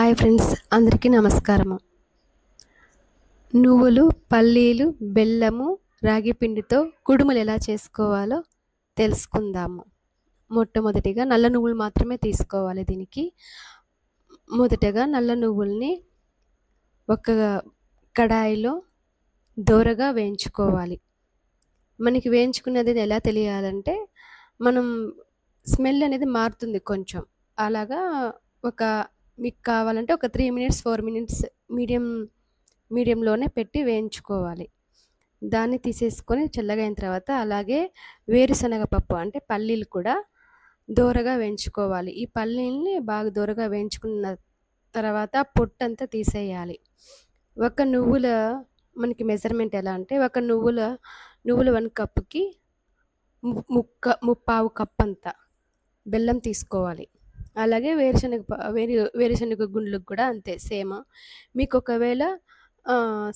Hi friends అందరికీ నమస్కారము. నువ్వులు పల్లీలు బెల్లము రాగి పిండితో కుడుములు ఎలా చేసుకోవాలో తెలుసుకుందాము. మొట్టమొదటిగా నల్ల నువ్వులు మాత్రమే తీసుకోవాలి దీనికి. మొదటగా నల్ల నువ్వుల్ని ఒక కడాయిలో దోరగా వేయించుకోవాలి. మనకి వేయించుకున్నది ఎలా తెలియాలంటే మనం స్మెల్ అనేది మారుతుంది కొంచెం. అలాగా ఒక మీకు కావాలంటే ఒక three minutes four minutes medium మీడియంలోనే పెట్టి వేయించుకోవాలి. దాన్ని తీసేసుకొని చల్లగా అయిన తర్వాత అలాగే వేరుశనగ పప్పు అంటే పల్లీలు కూడా దోరగా వేయించుకోవాలి. ఈ పల్లీల్ని బాగా దోరగా వేయించుకున్న తర్వాత పొట్టంతా తీసేయాలి. ఒక నువ్వుల మనకి మెజర్మెంట్ ఎలా అంటే ఒక నువ్వుల నువ్వుల వన్ కప్పుకి ముక్క ముప్పావు కప్ అంతా బెల్లం తీసుకోవాలి. అలాగే వేరుశనగ వేరు వేరుశనగ గుండ్లకు కూడా అంతే సేమ్. మీకు ఒకవేళ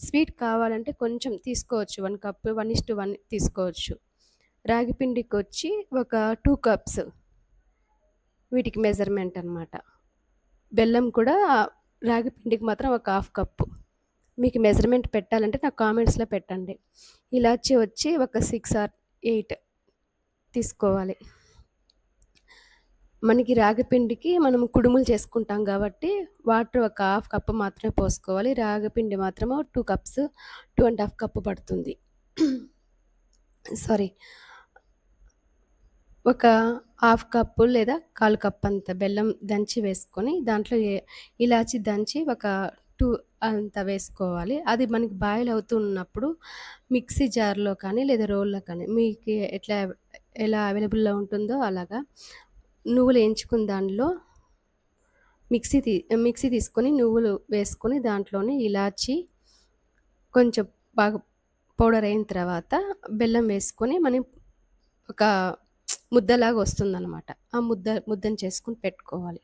స్వీట్ కావాలంటే కొంచెం తీసుకోవచ్చు. One cup one is to one తీసుకోవచ్చు. రాగి పిండికి వచ్చి ఒక టూ కప్స్ వీటికి మెజర్మెంట్ అనమాట బెల్లం కూడా రాగి పిండికి మాత్రం ఒక హాఫ్ కప్పు. మీకు మెజర్మెంట్ పెట్టాలంటే నాకు కామెంట్స్లో పెట్టండి. ఇలాచి వచ్చి ఒక సిక్స్ ఆర్ ఎయిట్ తీసుకోవాలి. మనకి రాగిపిండికి మనం కుడుములు చేసుకుంటాం కాబట్టి వాటర్ ఒక హాఫ్ కప్ మాత్రమే పోసుకోవాలి. రాగిపిండి మాత్రము two cups two and half cup పడుతుంది. సారీ ఒక హాఫ్ కప్పు లేదా కాలు కప్ అంత బెల్లం దంచి వేసుకొని దాంట్లో ఇలాచి దంచి ఒక టూ అంత వేసుకోవాలి. అది మనకి బాయిల్ అవుతున్నప్పుడు మిక్సీ జార్లో కానీ లేదా రోల్లో కానీ మీకు ఎట్లా ఎలా అవైలబుల్లో ఉంటుందో అలాగా నువ్వులు వేయించుకున్న దానిలో మిక్సీ తీ మిక్సీ తీసుకొని నువ్వులు వేసుకొని దాంట్లోనే ఇలాచి కొంచెం బాగా పౌడర్ అయిన తర్వాత బెల్లం వేసుకొని మనం ఒక ముద్దలాగా వస్తుందన్నమాట. ఆ ముద్ద ముద్దను చేసుకొని పెట్టుకోవాలి.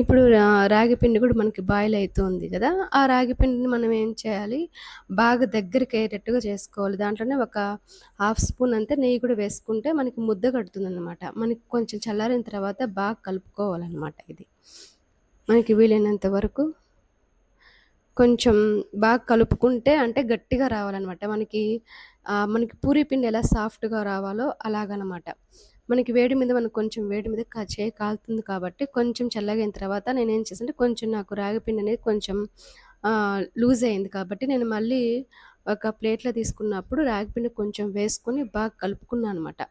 ఇప్పుడు రాగి పిండి కూడా మనకి బాయిల్ అవుతుంది కదా ఆ రాగి పిండిని మనం ఏం చేయాలి? బాగా దగ్గరికి అయ్యేటట్టుగా చేసుకోవాలి. దాంట్లోనే ఒక హాఫ్ స్పూన్ అంతా నెయ్యి కూడా వేసుకుంటే మనకి ముద్ద కడుతుంది అనమాట మనకి కొంచెం చల్లారిన తర్వాత బాగా కలుపుకోవాలన్నమాట ఇది. మనకి వీలైనంత వరకు కొంచెం బాగా కలుపుకుంటే అంటే గట్టిగా రావాలన్నమాట. మనకి మనకి పూరి పిండి ఎలా సాఫ్ట్గా రావాలో అలాగనమాట మనకి వేడి మీద మనకు కొంచెం వేడి మీద చేయి కాలుతుంది కాబట్టి కొంచెం చల్లగైన తర్వాత నేనేం చేసంటే కొంచెం నాకు రాగిపిండి అనేది కొంచెం లూజ్ అయింది కాబట్టి నేను మళ్ళీ ఒక ప్లేట్లో తీసుకున్నప్పుడు రాగిపిండి కొంచెం వేసుకొని బాగా కలుపుకున్నాను అనమాట.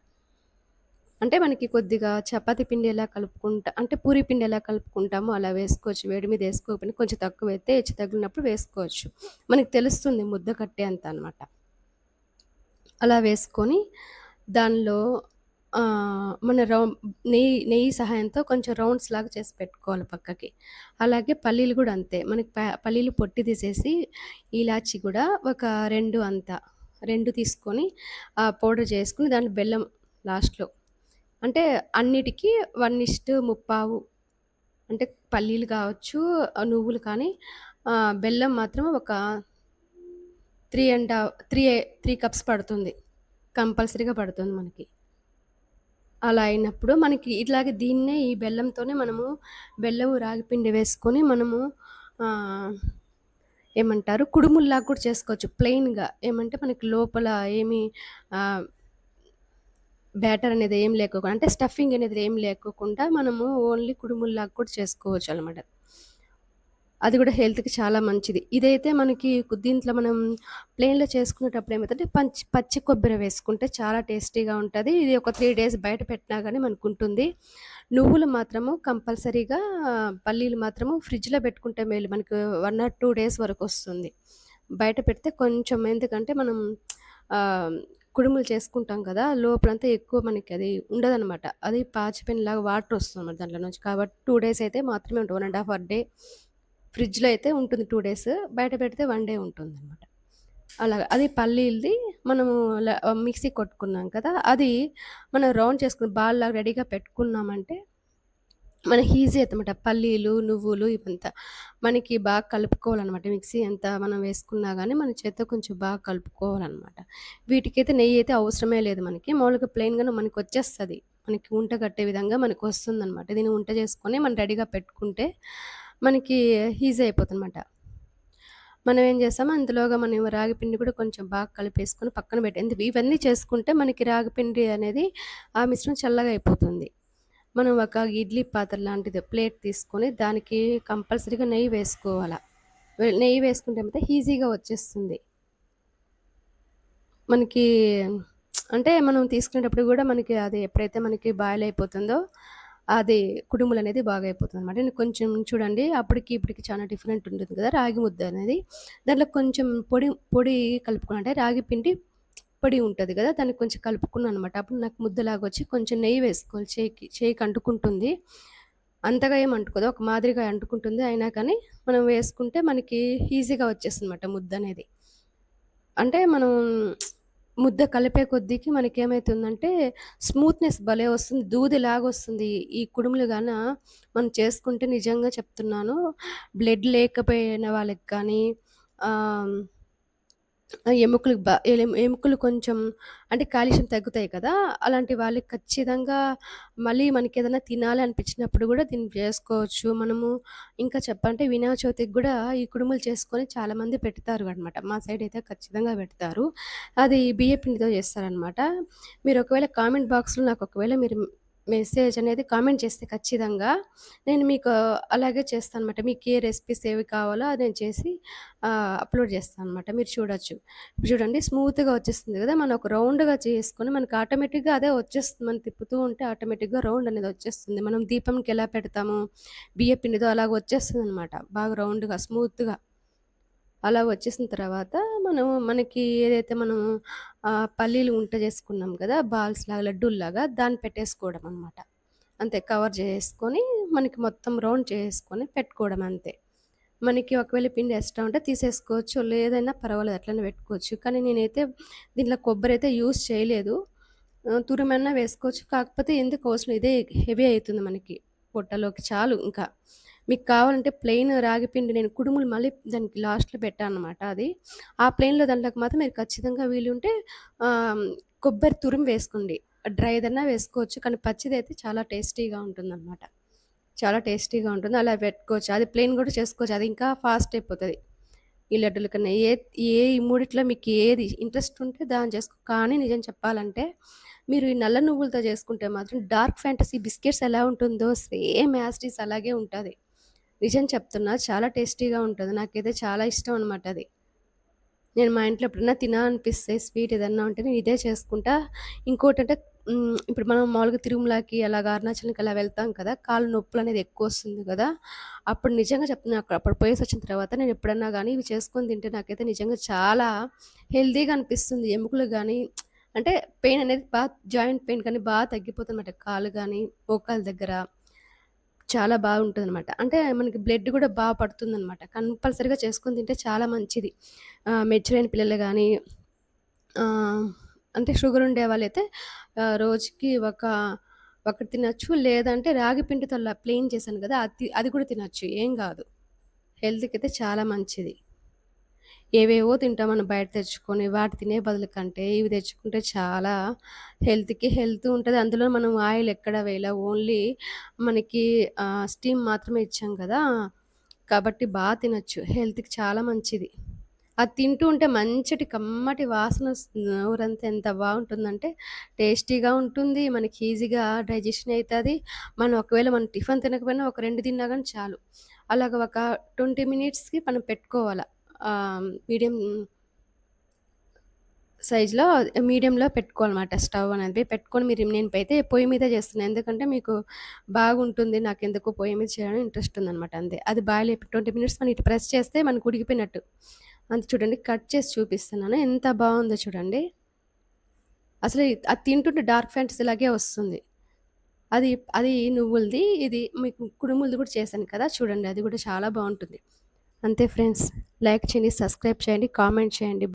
అంటే మనకి కొద్దిగా చపాతి పిండి ఎలా కలుపుకుంటా అంటే పూరి పిండి ఎలా కలుపుకుంటామో అలా వేసుకోవచ్చు. వేడి మీద వేసుకోకపోయినా కొంచెం తక్కువ అయితే హెచ్చు తగిలినప్పుడు వేసుకోవచ్చు. మనకి తెలుస్తుంది ముద్ద కట్టే అంత అనమాట. అలా వేసుకొని దానిలో మన రౌ నెయ్యి నెయ్యి సహాయంతో కొంచెం రౌండ్స్ లాగా చేసి పెట్టుకోవాలి పక్కకి. అలాగే పల్లీలు కూడా అంతే. మనకి పల్లీలు పొట్టి తీసేసి ఇలాచి కూడా ఒక రెండు అంత రెండు తీసుకొని పౌడర్ చేసుకుని దాని బెల్లం లాస్ట్లో. అంటే అన్నిటికీ వన్ ఇస్ట్ ముప్పావు అంటే పల్లీలు కావచ్చు నువ్వులు కానీ బెల్లం మాత్రం ఒక three and three three cups పడుతుంది. కంపల్సరీగా పడుతుంది మనకి. అలా అయినప్పుడు మనకి ఇట్లాగే దీన్నే ఈ బెల్లంతోనే మనము బెల్లము రాగిపిండి వేసుకొని మనము ఏమంటారు కుడుముల్లాగా కూడా చేసుకోవచ్చు. ప్లెయిన్గా ఏమంటే మనకి లోపల ఏమి బ్యాటర్ అనేది ఏం లేకోకుండా అంటే స్టఫింగ్ అనేది ఏం లేకోకుండా మనము ఓన్లీ కుడుముల్లాగా కూడా చేసుకోవచ్చు అనమాట అది కూడా హెల్త్కి చాలా మంచిది. ఇదైతే మనకి దీంట్లో మనం ప్లేన్లో చేసుకునేటప్పుడు ఏమవుతుందంటే పంచి పచ్చి కొబ్బరి వేసుకుంటే చాలా టేస్టీగా ఉంటుంది. ఇది ఒక త్రీ డేస్ బయట పెట్టినా కానీ మనకు ఉంటుంది నువ్వులు మాత్రము కంపల్సరీగా పల్లీలు మాత్రము ఫ్రిడ్జ్లో పెట్టుకుంటే మేలు. మనకు వన్ ఆర్ టూ డేస్ వరకు వస్తుంది. బయట పెడితే కొంచెం ఎందుకంటే మనం కుడుములు చేసుకుంటాం కదా లోపలంతా ఎక్కువ మనకి అది ఉండదనమాట అది పాచిపెన్ వాటర్ వస్తుంది అన్నమాట దాంట్లో నుంచి. కాబట్టి టూ డేస్ అయితే మాత్రమే ఉంటుంది. One and half or day ఫ్రిడ్జ్లో అయితే ఉంటుంది టూ డేస్ బయట పెడితే వన్ డే ఉంటుంది అనమాట అలాగా అది పల్లీలది మనము మిక్సీ కొట్టుకున్నాం కదా అది మనం రౌండ్ చేసుకుని బాల్ లాగా రెడీగా పెట్టుకున్నామంటే మన ఈజీ అవుతుందన్నమాట. పల్లీలు నువ్వులు ఇవంతా మనకి బాగా కలుపుకోవాలన్నమాట. మిక్సీ ఎంత మనం వేసుకున్నా కానీ మన చేత కొంచెం బాగా కలుపుకోవాలన్నమాట. వీటికైతే నెయ్యి అయితే అవసరమే లేదు మనకి. మామూలుగా ప్లెయిన్గా మనకి వచ్చేస్తుంది. మనకి ఉంట కట్టే విధంగా మనకు వస్తుందన్నమాట. దీన్ని ఉంట చేసుకొని మనం రెడీగా పెట్టుకుంటే మనకి ఈజీ అయిపోతుందనమాట. మనం ఏం చేస్తాము అందులోగా మనం రాగి పిండి కూడా కొంచెం బాగా కలిపేసుకొని పక్కన పెట్టే ఇవన్నీ చేసుకుంటే మనకి రాగి పిండి అనేది ఆ మిశ్రమం చల్లగా అయిపోతుంది. మనం ఒక ఇడ్లీ పాత్ర లాంటిది ప్లేట్ తీసుకొని దానికి కంపల్సరీగా నెయ్యి వేసుకోవాలి నెయ్యి వేసుకుంటే మాత్రం ఈజీగా వచ్చేస్తుంది. మనకి అంటే మనం తీసుకునేటప్పుడు కూడా మనకి అది ఎప్పుడైతే మనకి బాయిల్ అయిపోతుందో అది కుడుములనేది బాగా అయిపోతుంది అనమాట నేను కొంచెం చూడండి అప్పటికి ఇప్పటికి చాలా డిఫరెంట్ ఉంటుంది కదా! రాగి ముద్ద అనేది. దాంట్లో కొంచెం పొడి పొడి కలుపుకున్నా అంటే రాగి పిండి పొడి ఉంటుంది కదా దాన్ని కొంచెం కలుపుకున్నాను అనమాట అప్పుడు నాకు ముద్దలాగొచ్చి కొంచెం నెయ్యి వేసుకోవాలి చేయికి. చేయికి అంటుకుంటుంది. అంతగా ఏం అంటుకోదు. ఒక మాదిరిగా అంటుకుంటుంది. అయినా కానీ మనం వేసుకుంటే మనకి ఈజీగా వచ్చేస్తుంది అనమాట ముద్ద అనేది అంటే మనం ముద్ద కలిపే కొద్దికి మనకేమైతుందంటే స్మూత్‌నెస్ భలే వస్తుంది. దూది లాగొస్తుంది ఈ కుడుములు గాన మనం చేసుకుంటే నిజంగా చెప్తున్నాను. బ్లడ్ లేకపోయిన వాళ్ళకి కానీ ఎముకలు బ ఎముకలు కొంచెం అంటే కాలుష్యం తగ్గుతాయి కదా! అలాంటి వాళ్ళకి ఖచ్చితంగా మళ్ళీ మనకేదైనా తినాలి అనిపించినప్పుడు గూడా దీన్ని చేసుకోవచ్చు. మనము ఇంకా చెప్పాలంటే వినాయక చవితికి గూడా ఈ కుడుములు చేసుకొని చాలామంది పెడతారు అనమాట. మా సైడ్ అయితే ఖచ్చితంగా పెడతారు. అది బియ్య పిండితో చేస్తారనమాట. మీరు ఒకవేళ కామెంట్ బాక్స్‌లో నాకు ఒకవేళ మీరు మెసేజ్ అనేది కామెంట్ చేస్తే ఖచ్చితంగా నేను మీకు అలాగే చేస్తాననమాట. మీకు ఏ రెసిపీస్ ఏవి కావాలో అది నేను చేసి అప్లోడ్ చేస్తాను అనమాట మీరు చూడొచ్చు. చూడండి స్మూత్‌గా వచ్చేస్తుంది కదా మనం ఒక రౌండ్‌గా చేసుకొని మనకు ఆటోమేటిక్‌గా అదే వచ్చేస్తుంది. మనం తిప్పుతూ ఉంటే ఆటోమేటిక్‌గా రౌండ్ అనేది వచ్చేస్తుంది. మనం దీపంకి ఎలా పెడతాము బియ్య పిండితో అలాగ వచ్చేస్తుందనమాట. బాగా రౌండ్‌గా, స్మూత్‌గా. అలా వచ్చేసిన తర్వాత మనం మనకి ఏదైతే మనం పల్లీలు ఉంట చేసుకున్నాం కదా! బాల్స్ లాగా లడ్డూల్లాగా దాన్ని పెట్టేసుకోవడం అనమాట. అంతే కవర్ చేసుకొని మనకి మొత్తం రౌండ్ చేసుకొని పెట్టుకోవడం అంతే. మనకి ఒకవేళ పిండి ఎక్స్ట్రా ఉంటే తీసేసుకోవచ్చు. లేదైనా పర్వాలేదు అట్లనే పెట్టుకోవచ్చు. కానీ నేనైతే దీంట్లో కొబ్బరి అయితే యూజ్ చేయలేదు. ఆహ్, తురుమన్నా వేసుకోవచ్చు. కాకపోతే ఎందుకు అవసరం ఇదే హెవీ అవుతుంది మనకి పొట్టలోకి చాలు ఇంకా. మీకు కావాలంటే ప్లెయిన్ రాగి పిండి నేను కుడుములు మళ్ళీ దానికి లాస్ట్‌లో పెట్టాననమాట అది. ఆ ప్లెయిన్‌లో దాంట్లోకి మాత్రం మీరు ఖచ్చితంగా వీలుంటే కొబ్బరి తురుము వేసుకోండి. డ్రైదన్నా వేసుకోవచ్చు. కానీ పచ్చిదైతే చాలా టేస్టీగా ఉంటుందనమాట. చాలా టేస్టీగా ఉంటుంది. అలా పెట్టుకోవచ్చు. అది ప్లెయిన్ కూడా చేసుకోవచ్చు. అది ఇంకా ఫాస్ట్ అయిపోతుంది ఈ లడ్డూల కన్నా. ఏ ఏ ఈ మూడిట్లో మీకు ఏది ఇంట్రెస్ట్ ఉంటే దాన్ని చేసుకో కానీ నిజం చెప్పాలంటే మీరు ఈ నల్ల నువ్వులతో చేసుకుంటే మాత్రం డార్క్ ఫ్యాంటసీ బిస్కెట్స్ ఎలా ఉంటుందో సేమ్ యాస్టీస్ అలాగే ఉంటుంది నిజం చెప్తున్నా చాలా టేస్టీగా ఉంటుంది నాకైతే చాలా ఇష్టం అనమాట అది. నేను మా ఇంట్లో ఎప్పుడన్నా తినాలనిపిస్తే స్వీట్ ఏదన్నా ఉంటే నేను ఇదే చేసుకుంటా. ఇంకోటంటే అంటే ఇప్పుడు మనం మామూలుగా తిరుమలకి అలాగ అరుణాచలంకి అలా వెళ్తాం కదా! కాళ్ళు ఎక్కువ వస్తుంది కదా అప్పుడు నిజంగా చెప్తున్నా అక్కడ అప్పుడు పోయేసి వచ్చిన తర్వాత నేను ఎప్పుడన్నా కానీ ఇవి చేసుకొని తింటే నాకైతే నిజంగా చాలా హెల్తీగా అనిపిస్తుంది. ఎముకలు కానీ అంటే పెయిన్ అనేది బాగా జాయింట్ పెయిన్ కానీ బాగా తగ్గిపోతుంది అన్నమాట కాళ్ళు కానీ మోకాళ్ళ దగ్గర చాలా బాగుంటుంది అనమాట అంటే మనకి బ్లడ్ కూడా బాగా పడుతుంది పడుతుందనమాట. కంపల్సరీగా చేసుకొని తింటే చాలా మంచిది. ఆహ్, పిల్లలు కానీ అంటే షుగర్ ఉండే వాళ్ళైతే రోజుకి ఒక ఒకటి తినొచ్చు. లేదంటే రాగి పిండితో అలా ప్లెయిన్ చేశాను కదా అది అది కూడా తినచ్చు ఏం కాదు హెల్త్కి అయితే చాలా మంచిది. ఏవేవో తింటాం మనం బయట తెచ్చుకొని వాటి తినే బదులు కంటే ఇవి తెచ్చుకుంటే చాలా హెల్త్‌కి హెల్త్ ఉంటుంది అందులో మనం ఆయిల్ ఎక్కడ వేయలే ఓన్లీ మనకి స్టీమ్ మాత్రమే ఇచ్చాం కదా! కాబట్టి బాగా తినచ్చు హెల్త్‌కి చాలా మంచిది. అది తింటూ ఉంటే మంచిటి కమ్మటి వాసన వస్తుంది. ఎంత బాగుంటుందంటే టేస్టీగా ఉంటుంది. మనకి ఈజీగా డైజెషన్ అవుతుంది మనం ఒకవేళ మనం టిఫిన్ తినకపోయినా ఒక రెండు తిన్నా కానీ చాలు. అలాగ ఒక 20 మినిట్స్‌కి మనం పెట్టుకోవాలి మీడియం సైజ్‌లో మీడియంలో పెట్టుకోవాలన్నమాట స్టవ్ అనేది. పెట్టుకొని మీరు నేనైతే పొయ్యి మీద చేస్తున్నాను ఎందుకంటే మీకు బాగుంటుంది. నాకు ఎందుకు పొయ్యి మీద చేయడం ఇంట్రెస్ట్ ఉందన్నమాట అంతే. అది బాయిల్ ట్వంటీ మినిట్స్ మనం ఇటు ప్రెస్ చేస్తే మనకు ఉడికిపోయినట్టు. అంత చూడండి కట్ చేసి చూపిస్తున్నాను. ఎంత బాగుందో చూడండి. అసలు అది తింటుంటే డార్క్ ఫ్యాంటసీ లాగే వస్తుంది. అది అది నువ్వులది. ఇది మీకు కుడుములది కూడా చేశాను కదా! చూడండి అది కూడా చాలా బాగుంటుంది అంతే ఫ్రెండ్స్. లైక్ చేయండి, సబ్స్క్రైబ్ చేయండి, కామెంట్ చేయండి.